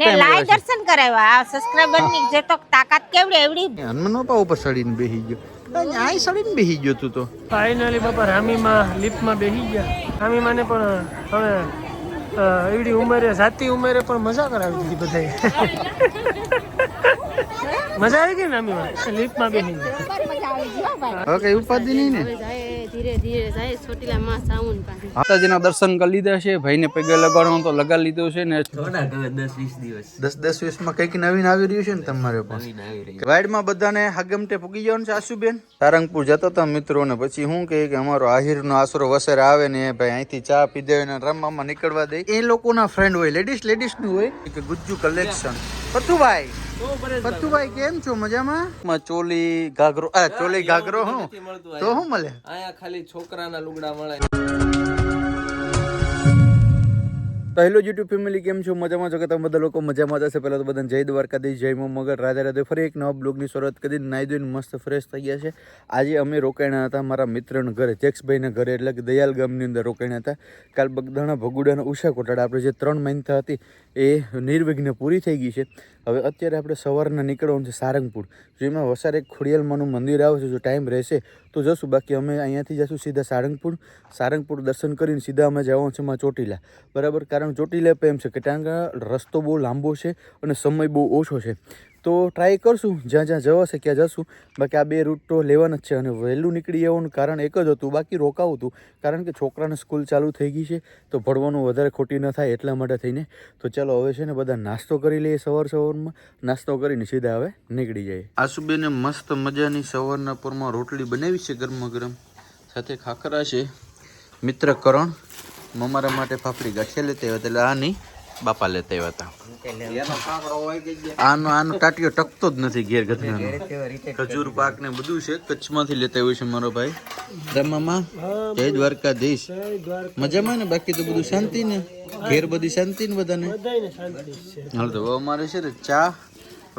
ને લાય દર્શન કરાવ્યા. આ સબસ્ક્રાઇબરની જે તો તાકાત કેવડી એવડી. હનુમાન બાપા ઉપર સડીને બેસી ગયો. આ સડીને બેસી ગયો તું તો. ફાઇનલી બાપા રામીમાં લિફ્ટમાં બેસી ગયા. રામીમાને પણ હવે એવડી ઉંમરે સાતી ઉંમરે પણ મજા કરાવી દીધી બધાએ. મજા આવી ગઈ ને રામીમાં લિફ્ટમાં બી નહીં હવે કઈ ઉપાધિ નહીં ને? ધીરે ધીરે જાય ચોટીલા માં સાઉન પાસે માતાજીના દર્શન કરી લીધા છે ભાઈને પગે લગાડવાનું તો લગાડી લીધું છે ને. દસ વીસ દિવસ. દસ દસ વીસમાં કંઈક નવીન આવી રહ્યું છે ને તમારે પણ? વાઇડમાં બધાને હાગમટે પૂગી જવાનું છે આશુબેન સારંગપુર જતા હતા મિત્રો ને પછી શું કહે કે અમારો આહિરનો આશરો વસેર આવે ને ભાઈ અહીંથી ચા પી દે ને રમવામાં નીકળવા દે. એ લોકોના ફ્રેન્ડ હોય લેડીઝ લેડીઝનું હોય. કે ગુજ્જુ કલેક્શન પથુભાઈ. પથુભાઈ કેમ છો? મજામાં? માં ચોલી ઘાઘરો આ ચોલી ઘાઘરો હું? તો શું મળે? અહીંયા ખાલી છોકરાના લુગડા મળે. તો હેલો યુટ્યુબ ફેમિલી કેમ છો? મજામાં છો કે તમે બધા લોકો મજામાં જશે પહેલાં તો બધાને જય દ્વારકાધીશ, જય મો મગર, રાધે રાધે. ફરી એક નવા બ્લોગની શરૂઆત કરી નાહી ધોઈને મસ્ત ફ્રેશ થઈ ગયા છે. આજે અમે રોકાણા હતા મારા મિત્રના ઘરે, જેક્સભાઈના ઘરે, એટલે કે દયાલ ગામની અંદર રોકાણા હતા. કાલ બગદાણા ભગુડાના ઉષા કોટાડા આપણે જે ત્રણ મહિના હતી એ નિર્વિઘ્ન પૂરી થઈ ગઈ છે. હવે અત્યારે આપણે સવારના નીકળવાનું છે સારંગપુર. જેમાં વસાર ખોડિયાલમાનું મંદિર આવે છે, જો ટાઈમ રહેશે તો જશું, બાકી અમે અહીંયાથી જશું સીધા સારંગપુર. સારંગપુર દર્શન કરીને સીધા અમે જવાનું છે માં ચોટીલા. બરાબર? કારણ ચોટીલા પણ એમ છે કે ત્યાં રસ્તો બહુ લાંબો છે અને સમય બહુ ઓછો છે. તો ટ્રાય કરશું. જ્યાં જ્યાં જવાશે ક્યાં જશું. બાકી આ બે રૂટ તો લેવાના જ છે અને વહેલું નીકળી જવાનું કારણ એક જ હતું. બાકી રોકાવું હતું. કારણ કે છોકરાને સ્કૂલ ચાલુ થઈ ગઈ છે, તો ભણવાનું વધારે ખોટી ન થાય એટલા માટે થઈને. તો ચાલો હવે છે ને બધા નાસ્તો કરી લઈએ સવાર સવારમાં. નાસ્તો કરીને સીધા હવે નીકળી જાય આસુબેને મસ્ત મજાની સવારના પરમાં રોટલી બનાવી છે ગરમા ગરમ. સાથે ખાખરા છે. મિત્ર કરણ, મમારા માટે ફાફડી ગાંઠિયા લેતા હતા. એટલે આ નહીં. બાપા લેતા આવ્યા હતા. આનો આનો ટાટિયો ટકતો જ નથી ઘેર ગધનાનો. ખજૂર પાક ને બધું છે કચ્છમાંથી લેતા આવ્યું છે મારો ભાઈ. રમામાં જય દ્વારકાધીશ. મજામાં ને? બાકી તો બધું શાંતિ ને? ઘેર બધી શાંતિ ને બધાને? હાલ તો અમારે છે ને ચા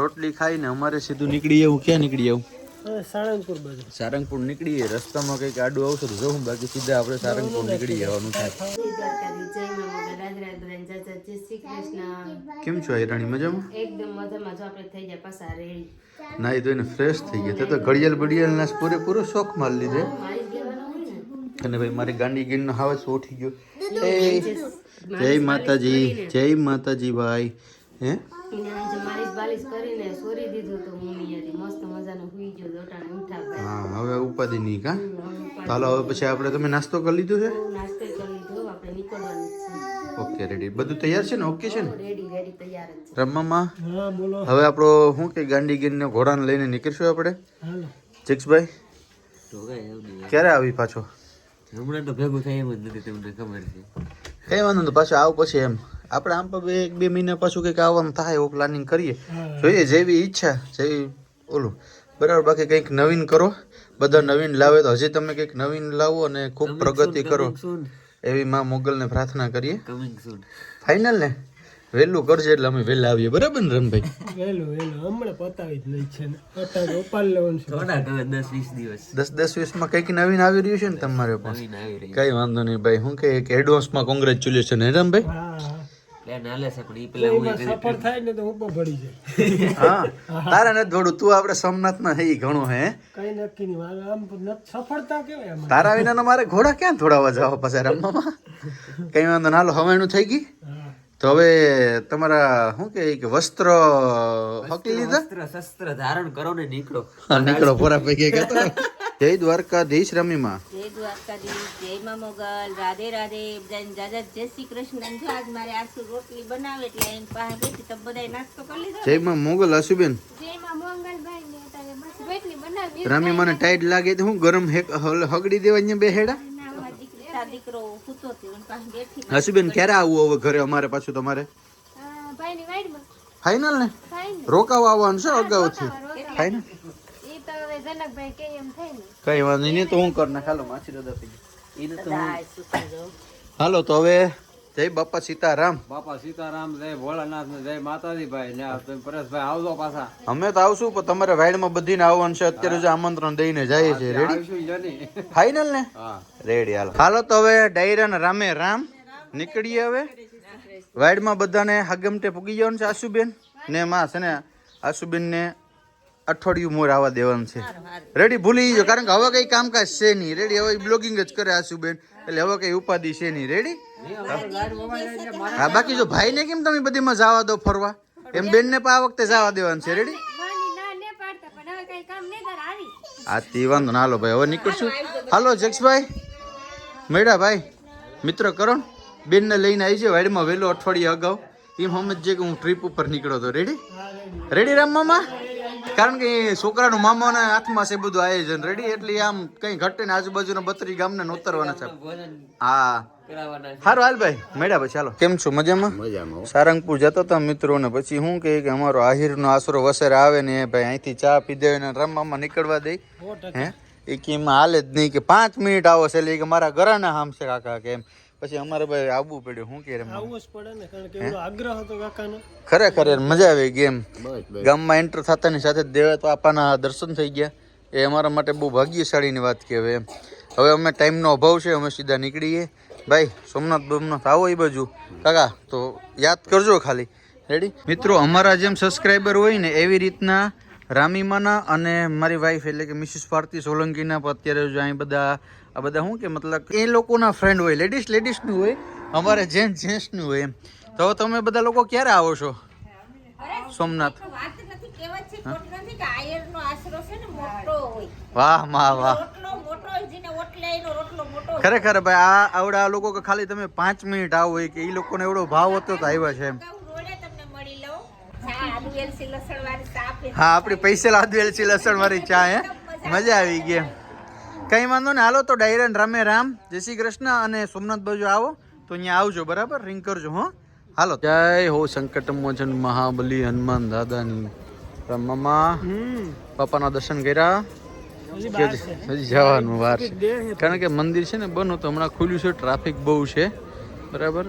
રોટલી ખાઈને અમારે સીધું નીકળી જવું ક્યાં નીકળી જવું હવે સાળંગપુર બાજુ. સારંગપુર નીકળીએ રસ્તામાં કંઈક આડું આવશે તો જવું બાકી સીધા આપણે સારંગપુર નીકળી જવાનું થાય. કેમ છો હિરાણી? મજામાં? એકદમ મજામાં જો આપણે થઈ જાય પાછા રેડી. નાઈ ધોઈને ફ્રેશ થઈ ગયા. તે તો ઘડિયાળ બડિયાળ ના પૂરેપૂરો શોખ માર લીધે. ને. અને ભાઈ મારી ગાંડી ગીરનો હાવસ ઉઠી ગયો. એ જય માતાજી જય માતાજી ભાઈ હે? એને બાલિશ કરીને સોરી દીધું તો મમ્મી મસ્ત હા હવે ઉપાધિ નહીં કા? ચાલો હવે પછી આપણે તમે નાસ્તો કરી લીધો છે? નાસ્તો કરી લીધો આપણે નીકળવાનું જ ઓકે રેડી. બધું તૈયાર છે ને? ઓકે છે ને? રમવામાં? હવે આપણો શું કે ગાંડી ગીરને ઘોડાને લઈને નીકળશું આપણે? જીક્ષભાઈ ક્યારે આવી પાછો? હમણાં તો ભેગું થાય એમ જ નથી તમને ખબર છે. કઈ વાંધો નહીં પાછું આવ પછી એમ. આપણે આમ પણ એક બે મહિના પાછું કંઈક આવવાનું થાય એવું પ્લાનિંગ કરીએ. જોઈએ જેવી ઈચ્છા જેવી ઓલું. બરાબર બાકી કંઈક નવીન કરો. બધા નવીન લાવે તો હજી તમે કંઈક નવીન લાવો અને ખૂબ પ્રગતિ કરો. એવી માં મોગલને પ્રાર્થના કરીએ. ફાઇનલ ને? વહેલું કરજે એટલે અમે વહેલા આવીએ. બરાબર ને રમભાઈ વહેલું વહેલું. હમણાં પતાવી જ લઈ છે અત્યારે ઉપાડ લેવાનું છે. થોડાક હવે દસ વીસ દિવસ. દસ દસ વીસમાં કંઈક નવીન આવી રહ્યું છે ને તમારે પણ કઈ વાંધો નહીં ભાઈ. હું કે એક એડવાન્સમાં કોંગ્રેચ્યુલેશન હે રમભાઈ પ્લાન હાલે છે પણ એ પેલા હું સફળ થાય ને તો ઉપર પડી જાય. હા તારા ને થોડું તું આપણે સોમનાથમાં હે ઈ ઘણું હે. કઈ નક્કી નહીં મારે આમ સફળતા કેવાય તારા વિના મારે ઘોડા ક્યાં થોડાવા જાવ પછી રમવામાં? કઈ વાંધો ના હાલો હવાણું થઈ ગઈ હા તો હવે તમારા શું કે કે વસ્ત્ર હકી લીધા? શસ્ત્ર શસ્ત્ર ધારણ કરો ને નીકળો. નીકળો ફોરા પૈકી કહેતો જય દ્વારકાધીશ રમીમાં. જય દ્વારકાધીશ જય મા મોગલ રાધે રાધે બધાને જાજા જય શ્રી કૃષ્ણ. જો આજ મારે આસુ રોટલી બનાવે એટલે એમ પાસે બેઠી તો બધાય નાસ્તો કરી લીધો. જય માં મોગલ આશુબેન. રમી મને ટાઈટ લાગે તો હું ગરમ હેક હગડી દેવા અહીંયા બે હેડા ના, મારો દીકરો સૂતો હતો એની પાસે બેઠી આશુબેન ક્યારે આવવું હવે ઘરે અમારે પાછું તમારે? ફાઇનલ ને? રોકાવા આવવાનું છે અગાઉથી? ફાઇનલ કઈ વાંધો નહીં તો હું કર નાખ હાલો માછી દાદા. તો સૂતા જો. હાલો તો હવે જય બાપા સીતારામ. બાપા સીતારામ જય ભોળાનાથ ને જય માતાજી ભાઈ ને પરેશભાઈ આવજો પાછા. અમે તો આવશું પણ તમારે વાઈડમાં બધીને આવવાનું છે. અત્યારે જે આમંત્રણ દઈને જઈએ છે. રેડી ફાઈનલ ફાઇનલ ને? રેડી હાલો. હાલો તો હવે ડાયરા ને રામે રામ નીકળીએ હવે. વાઈડમાં બધાને હાગમટે પૂગી જવાનું છે આશુબેન ને માં છે ને આશુબેન ને અઠવાડિયું મોર આવવા દેવાનું છે. રેડી ભૂલી જજો કારણ કે હવે કઈ કામકાજ છે નહીં. રેડી હવે બ્લોગિંગ જ કરે આશુબેન. એટલે હવે કઈ ઉપાધિ છે નહીં. રેડી હા બાકી જો ભાઈને કેમ તમે બધીમાં જવા દો ફરવા? એમ બેન ને પણ આ વખતે જવા દેવાનું છે રેડી હા તે વાંધો ના હાલો ભાઈ હવે નીકળશું. હાલો જક્ષભાઈ મેડા ભાઈ. મિત્ર કરણ બેનને લઈને આવી છે વાડીમાં વહેલો અઠવાડિયે અગાઉ. એમ સમજે કે હું ટ્રીપ ઉપર નીકળ્યો હતો રેડી રેડી રામ મામા? કારણ કે છોકરાનું મામાના હાથમાં છે બધું આયોજન રેડી એટલે આમ કઈ ઘટે ને આજુબાજુના બત્રી ગામને નોતરવાના છે. હા. સારું હાલ ભાઈ મેળા પછી ચાલો કેમ છો? મજામાં? મજામાં સારંગપુર જતો હતા મિત્રો ને પછી શું કહે કે અમારો આહિરનો આશરો વસેર આવે ને ભાઈ અહીંથી ચા પી દે ને રમવામાં નીકળવા દે. હે? એ કે એમાં હાલે જ નહીં કે પાંચ મિનિટ આવો છે એટલે કે મારા ઘરના હામશે કાકા કે એમ. પછી અમારે ભાઈ આવવું પડ્યું શું કે આવવું જ પડે ને કારણ કે આગ્રહ હતો કાકાનો. ખરેખર મજા આવી ગઈ એમ. ગામમાં એન્ટર થતાની સાથે જ દેવા તો આપાના દર્શન થઈ ગયા. એ અમારા માટે બહુ ભાગ્યશાળીની વાત કહેવાય એમ. હવે અમે ટાઈમનો અભાવ છે અમે સીધા નીકળીએ. ભાઈ સોમનાથ બોમનાથ આવો એ બાજુ. કાકા તો યાદ કરજો ખાલી. રેડી મિત્રો અમારા જેમ સબસ્ક્રાઈબર હોય ને એવી રીતના રામીમાના અને મારી વાઈફ એટલે કે મિસિસ ભારતી સોલંકીના પણ અત્યારે જો અહીં બધા આ બધા શું કે મતલબ એ લોકોના ફ્રેન્ડ હોય લેડીઝ લેડીઝનું હોય અમારે જેન્ટ્સ જેન્ટ્સનું હોય એમ. તો તમે બધા લોકો ક્યારે આવો છો? સોમનાથ. વાહ મા વાહ. ખરેખર ભાઈ આ આવડા આ લોકો કે ખાલી તમે પાંચ મિનિટ આવો હોય કે એ લોકોને એવડો ભાવ હતો તો આવ્યા છે એમ. હું એલસી લસણ વાળી ચા આપણી પૈસે લાદવેલ છે લસણ વાળી ચા હે? મજા આવી ગઈ. કઈ વાંધો ને હાલો તો ડાયરન રામે રામ. જય શ્રી કૃષ્ણ અને સોમનાથ બાજુ આવો. તો અહીંયા આવજો બરાબર? રિંગ કરજો હો. હાલો. જય હો સંકટ મોચન મહાબલી હનુમાન દાદાની. મામા. હમ. બાપાના દર્શન કર્યા. હજી જવાનું વાર છે. કારણ કે મંદિર છે ને બનો તો હમણાં ખુલ્યું છે ટ્રાફિક બહુ છે. બરાબર?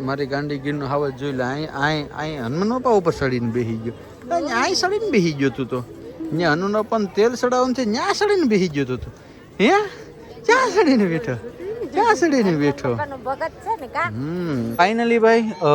મારી ગાંડી ગીરનો હાવત જોઈ લે અહીં અહીં અહીં હનુમાન બાપા ઉપર ચડીને બેસી ગયો. અહીંયા અહીં સડીને બેસી ગયો તું તો. અહીંયા હનુમાન બાપાને તેલ ચડાવવાનું છે ત્યાં સડીને બેસી ગયો તું તો. હે? ક્યાં સડીને બેઠો? ક્યાં ચડીને બેઠો? ભગત છે ને કા હમ. ફાઇનલી ભાઈ અ,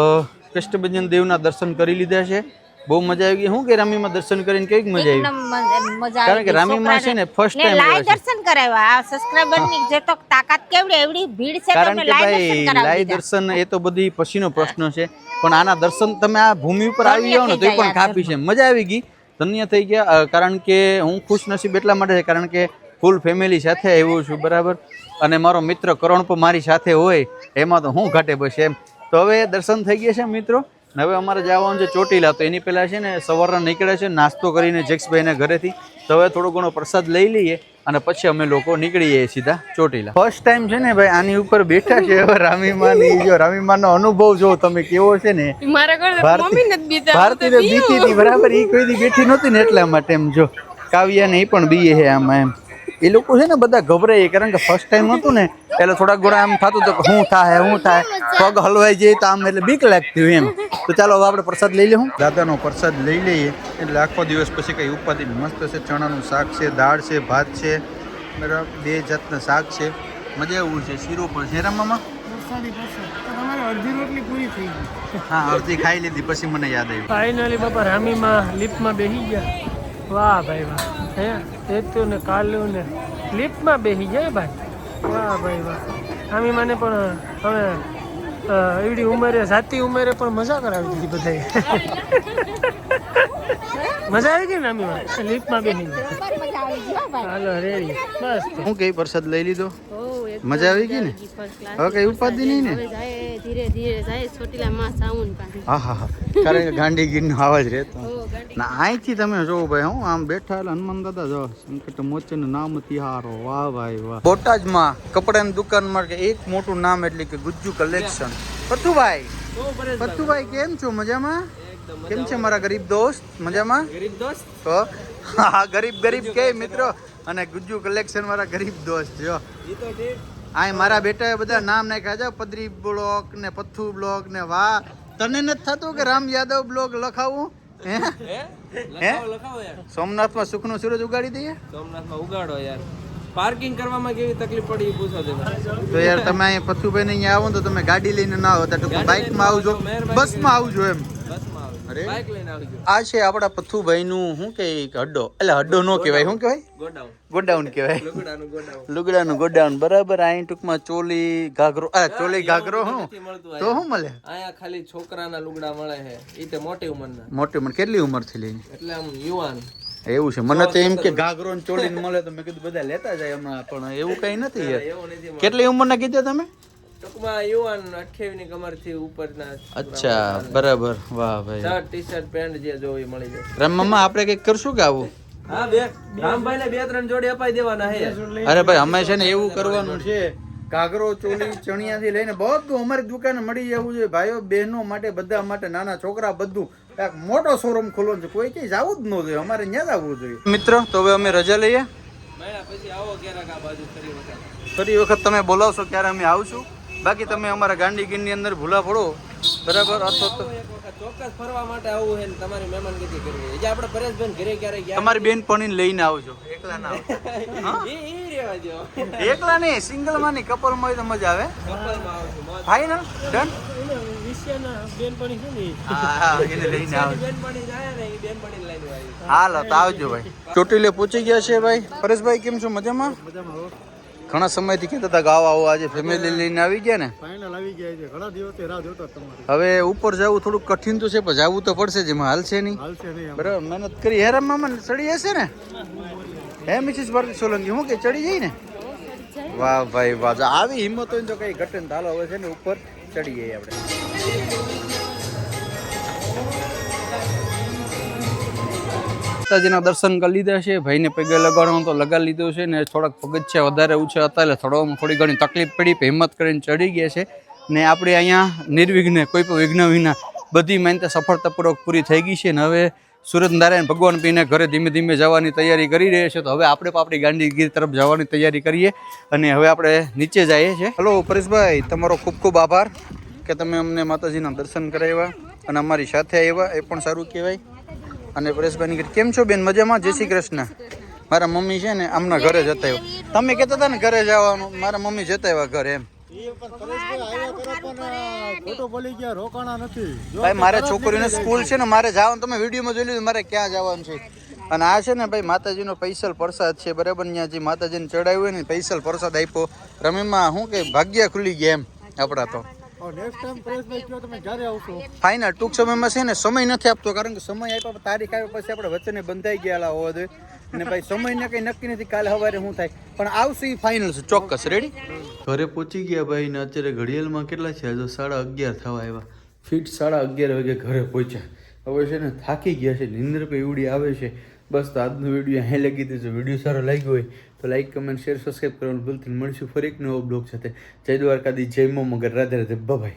કષ્ટભંજન દેવના દર્શન કરી લીધા છે. બહુ મજા આવી ગઈ. હું કે રામીમાં દર્શન કરીને કેવી મજા આવી? મજા કારણ કે રામીમાં છે ને ફર્સ્ટ ટાઈમ લાઈવ દર્શન કરાવ્યા. આ સબસ્ક્રાઇબરની જે તો તાકાત કેવડી એવડી ભીડ છે કારણ તમને કે લાઈવ ભાઈ દર્શન કરાવી લાઈવ દર્શન એ તો બધી પછીનો પ્રશ્ન છે. પણ આના દર્શન તમે આ ભૂમિ ઉપર આવી જાઓ ને તો એ પણ કાપી છે. મજા આવી ગઈ. ધન્ય થઈ ગયા. કારણ કે હું ખુશ નસીબ એટલા માટે છે કારણ કે ફૂલ ફેમિલી સાથે આવ્યો છું બરાબર? અને મારો મિત્ર કરણ પણ મારી સાથે હોય એમાં તો હું ઘાટે બસ એમ. તો હવે દર્શન થઈ ગયા છે મિત્રો? હવે અમારે જવાનું છે ચોટીલા તો એની પહેલાં છે ને સવારના નીકળે છે નાસ્તો કરીને જેક્સભાઈના ઘરેથી. તો હવે થોડો ઘણો પ્રસાદ લઈ લઈએ અને પછી અમે લોકો નીકળીએ સીધા ચોટીલા. ફર્સ્ટ ટાઈમ છે ને ભાઈ આની ઉપર બેઠા છે હવે રામીમાન. જો રામીમાનનો અનુભવ જો તમે કેવો છે ને. ભારતી ભારતી બીતી હતી બરાબર એ કોઈ દી બેઠી નહોતી ને એટલા માટે એમ જો. કાવ્યા ને એ પણ બીએ છે આમાં એમ. એ લોકો છે ને બધા ગભરાય કારણ કે ફર્સ્ટ ટાઈમ હતું ને એટલે થોડાક ઘોડા એમ થતું હતું કે શું થાય શું થાય. પગ હલવાઈ જાય તો આમ એટલે બીક લાગતી હોય એમ. તો ચાલો હવે આપણે પ્રસાદ લઈ લઈએ દાદાનો પ્રસાદ લઈ લઈએ એટલે આખો દિવસ પછી કંઈ ઉપાધિ નહીં. મસ્ત છે ચણાનું શાક છે દાળ છે ભાત છે બરાબર? બે જાતના શાક છે. મજા એવું છે શીરો પણ છે રામામાં વરસાદી પડશે તો તમારી અડધી રોટલી પૂરી થઈ ગઈ. હા અડધી ખાઈ લીધી પછી મને યાદ આવ્યું. ફાઇનલી બાપા રામીમાં લિફ્ટમાં બેસી ગયા. વાહ ભાઈ વાહ. હે? એતું ને કાલું ને લિફ્ટમાં બેસી જાય ભાઈ. વાહ ભાઈ વાહ. રામીમાને પણ હવે એવડી ઉંમરે સાતી ઉંમરે પણ મજા કરાવી દીધી બધાએ. મજા આવી ગઈ ને રામીમાં લિફ્ટમાં બેસી ગયા હાલો રેડી. બસ. હું કઈ પ્રસાદ લઈ લીધો? મજા આવી ગઈ ને? હવે કઈ ઉપાધિ નહીં ને? ધીરે ધીરે જાય ચોટીલા માં સાઉન હા હા હા. કારણ કે ગાંડી ગીરનો અવાજ રહેતો. ના અહીંથી તમે જોવો ભાઈ હું આમ બેઠા એટલે હનુમાન દાદા જો સંકટ મોચન નામ તિહારો વાહ ભાઈ વાહ. બોટાદમાં કપડાની દુકાનમાં કે એક મોટું નામ એટલે કે ગુજ્જુ કલેક્શન. પથુભાઈ પથુભાઈ કેમ છો? મજામાં? કેમ છે મારા ગરીબ દોસ્ત? મજામાં? ગરીબ દોસ્ત? તો હા ગરીબ ગરીબ કે મિત્રો? અને ગુજ્જુ કલેક્શન મારા ગરીબ દોસ્ત જો. આ મારા બેટાએ બધા નામ નાખ્યા છે પદરી બ્લોક ને પથ્થુ બ્લોક ને વાહ. તને નથી થતું કે રામ યાદવ બ્લોક લખાવું? હે? હે? સોમનાથમાં સુખનો સૂરજ ઉગાડી દઈએ? સોમનાથમાં ઉગાડો યાર. પાર્કિંગ કરવામાં કેવી તકલીફ પડી પૂછો તો યાર તમે અહીંયા પથ્થુભાઈ ને અહીંયા આવો ને તો તમે ગાડી લઈને ના આવો તો બાઇકમાં આવજો. બસમાં આવજો એમ. આ છે આપણા પથ્થુભાઈ નું શું કે હડ્ડો? એટલે હડ્ડો નો કહેવાય શું કહેવાય? ગોડાઉન કહેવાય. લુગડાનું ગોડાઉન બરાબર અહીં ટૂંકમાં ચોલી ઘાઘરો આ ચોલી ઘાઘરો હું તો શું મળે? અહીંયા ખાલી છોકરાના લુગડા મળે છે. એ તે મોટી ઉંમરના. મોટી ઉંમર કેટલી ઉંમરથી લઈને? એટલે આમ યુવાન. એવું છે. મને તો એમ કે ઘાઘરો ને ચોલી ને મળે તો મેં કીધું બધા લેતા જાય હમણાં પણ એવું કઈ નથી કેટલી ઉંમરના કીધા તમે? ટૂંકમાં યુવાન અઠ્યાવીસની કમરથી ઉપરના અચ્છા બરાબર. વાહ ભાઈ. શર્ટ ટી શર્ટ પેન્ટ જે જોવી મળી જાય રામમામા આપણે કંઈક કરશું કે આવું? હા બે. રામભાઈ ને બે ત્રણ જોડી અપાઈ દેવાના હે અરે ભાઈ અમે છે ને એવું કરવાનું છે. ઘાઘરો ચોલી ચણિયાથી લઈને બધું અમારી દુકાને મળી જવું જોઈએ. ભાઈઓ બહેનો માટે બધા માટે નાના છોકરા બધું. એક મોટો શોરૂમ ખોલવાનો છે. કોઈ કઈ જવું જ ન જોઈએ. અમારે ત્યાં જ આવવું જોઈએ. મિત્રો તો હવે અમે રજા લઈએ. પછી આવો ક્યારેક આ બાજુ ફરી વખત. ફરી વખત તમે બોલાવશો ત્યારે અમે આવશું? બાકી તમે અમારા ગાંધીગીરની અંદર ભૂલા પડો. બરાબર? અથવા તો ચોક્કસ ફરવા માટે આવું છે ને તમારી મહેમાનગતિ કરવી છે. જે આપણે પરેશભાઈ ઘરે ક્યારેક ગયા તમારી બેન પણ લઈને આવજો. એકલા ના આવજો. એ એ રહેવા દો એકલા નહીં સિંગલમાં નહીં કપલમાં તો મજા આવે. કપલમાં આવશું મોજ. ફાઈનલ ડન વિષયના બેનપણી છે ને. ઈ. હા હા એને લઈને આવજો. બેનપણી જાય ને એ બેનપણી લઈને આવી. હાલ તો આવજો ભાઈ. ચોટીલે પૂછી ગયા છે ભાઈ. પરેશભાઈ કેમ છો? મજામાં? ઘણા સમયથી કહેતા હતા ગાવા આવો આજે ફેમિલી લઈને આવી ગયા ને. ફાઇનલ આવી ગયા છે. ઘણા દિવસથી રાહ જોતા તમારી. હવે ઉપર જવું થોડું કઠિન તો છે પણ જવું તો પડશે જેમાં હાલશે નહીં. હાલશે નહીં બરાબર મહેનત કરી. હેરામ મામા ચડી હશે ને? હે મિસિસ ભારતી સોલંકી હું કે ચડી જાય ને? વાહ ભાઈ વાહ. આવી હિંમત હોય તો કઈ ઘટન ધાલો હવે છે ને ઉપર ચડી જઈએ આપણે. માતાજીના દર્શન કરી લીધા છે. ભાઈને પગે લગાડવાનું તો લગાડી લીધું છે ને થોડાક પગથિયા વધારે ઊંચા હતા એટલે થોડોમાં થોડી ઘણી તકલીફ પડી હિંમત કરીને ચડી ગયા છે. ને આપણે અહીંયા નિર્વિઘ્ને, કોઈ પણ વિઘ્ન વિના બધી માન્યતા સફળતાપૂર્વક પૂરી થઈ ગઈ છે ને હવે સુરત નારાયણ ભગવાન પીને ઘરે ધીમે ધીમે જવાની તૈયારી કરી રહ્યા છે. તો હવે આપણે પણ આપણી ગાંધીગીર તરફ જવાની તૈયારી કરીએ અને હવે આપણે નીચે જઈએ છીએ. હલો પરેશભાઈ, તમારો ખૂબ ખૂબ આભાર કે તમે અમને માતાજીના દર્શન કરાવ્યા અને અમારી સાથે આવ્યા, એ પણ સારું કહેવાય. અને પરેશભાઈની કીધું, કેમ છો બેન? મજામાં? જય શ્રી કૃષ્ણ. મારા મમ્મી છે ને આમના ઘરે જતા આવ્યા. તમે કહેતા હતા ને ઘરે જવાનું. મારા મમ્મી જતા આવ્યા ઘરે એમ. એ પણ પરેશભાઈ આવ્યા કરો પણ ખોટો બોલી ગયા રોકાણા નથી. ભાઈ મારે છોકરીને સ્કૂલ છે ને મારે જવાનું. તમે વિડીયોમાં જોઈ લીધું મારે ક્યાં જવાનું છે? અને આ છે ને ભાઈ માતાજીનો પૈસલ પ્રસાદ છે બરાબર? ત્યાં જે માતાજીને ચડાવ્યું હોય ને પૈસલ પ્રસાદ આપ્યો. રમીમાં શું કે ભાગ્ય ખુલી ગયા એમ આપણા તો. નેક્સ્ટ ટાઈમ પરેશભાઈ કહો તમે ક્યારે આવશો. ફાઇનલ ટૂંક સમયમાં છે ને સમય નથી આપતો કારણ કે સમય આપ્યા તારીખ આવ્યા પછી આપણે વચ્ચે બંધાઈ ગયેલા હોવા જોઈએ. અને ભાઈ સમયને કંઈ નક્કી નથી કાલે સવારે શું થાય. પણ આવશે એ ફાઇનલ છે ચોક્કસ. રેડી ઘરે પહોંચી ગયા ભાઈ ને અત્યારે ઘડિયાળમાં કેટલા છે? હજુ સાડા અગિયાર થવા આવ્યા. ફીટ સાડા અગિયાર વાગે ઘરે પહોંચ્યા. હવે છે ને થાકી ગયા છે નિંદ્ર પે એવડી આવે છે. બસ તો આજનો વીડિયો અહીં લગી દીધો વીડિયો સારો લાગ્યો હોય તો લાઈક કમેન્ટ શેર સબસ્ક્રાઈબ કરવાનું ભૂલથી. મળીશું ફરી એક નવો બ્લોગ સાથે. જય દ્વારકાધી જય મો, મગર. રાધે રાધે. બાય